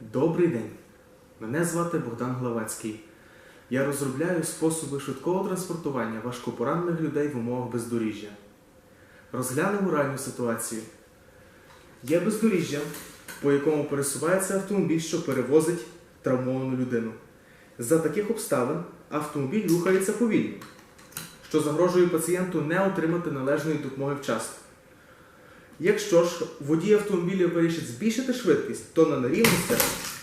Добрий день. Мене звати Богдан Главацький. Я розробляю способи швидкого транспортування важкопоранених людей в умовах бездоріжжя. Розглянемо реальну ситуацію. Є бездоріжжя, по якому пересувається автомобіль, що перевозить травмовану людину. За таких обставин автомобіль рухається повільно, що загрожує пацієнту не отримати належної допомоги вчасно. Якщо ж водій автомобіля вирішить збільшити швидкість, то на нерівностях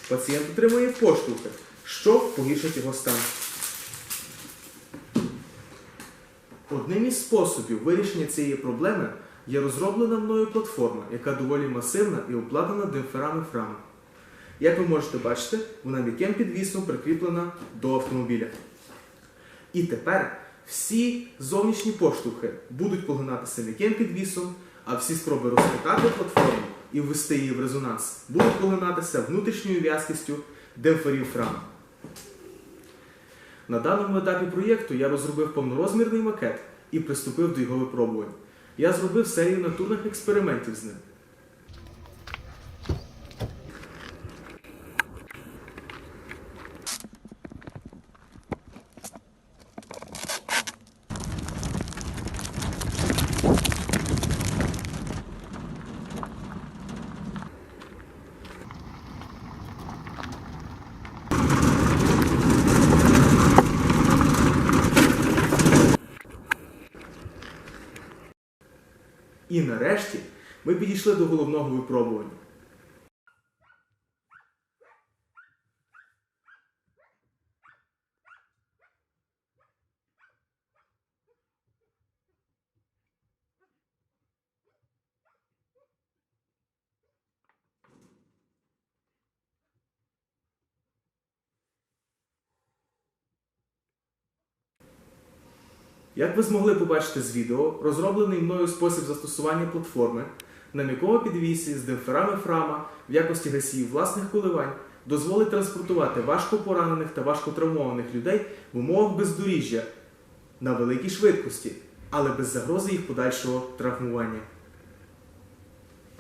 пацієнт отримує поштовхи, що погіршить його стан. Одним із способів вирішення цієї проблеми є розроблена мною платформа, яка доволі масивна і обладнана демпферами фрами. Як ви можете бачити, вона м'яким підвісом прикріплена до автомобіля. І тепер всі зовнішні поштовхи будуть поглинатися м'яким підвісом, а всі спроби розкатати платформу і ввести її в резонанс будуть поглинатися внутрішньою в'язкістю демпферів фрами. На даному етапі проєкту я розробив повнорозмірний макет і приступив до його випробувань. Я зробив серію натурних експериментів з ним. І нарешті ми підійшли до головного випробування. Як ви змогли побачити з відео, розроблений мною спосіб застосування платформи на м'якому підвісі з демпферами фрама в якості гасіїв власних коливань дозволить транспортувати важко поранених та важко травмованих людей в умовах бездоріжжя на великій швидкості, але без загрози їх подальшого травмування.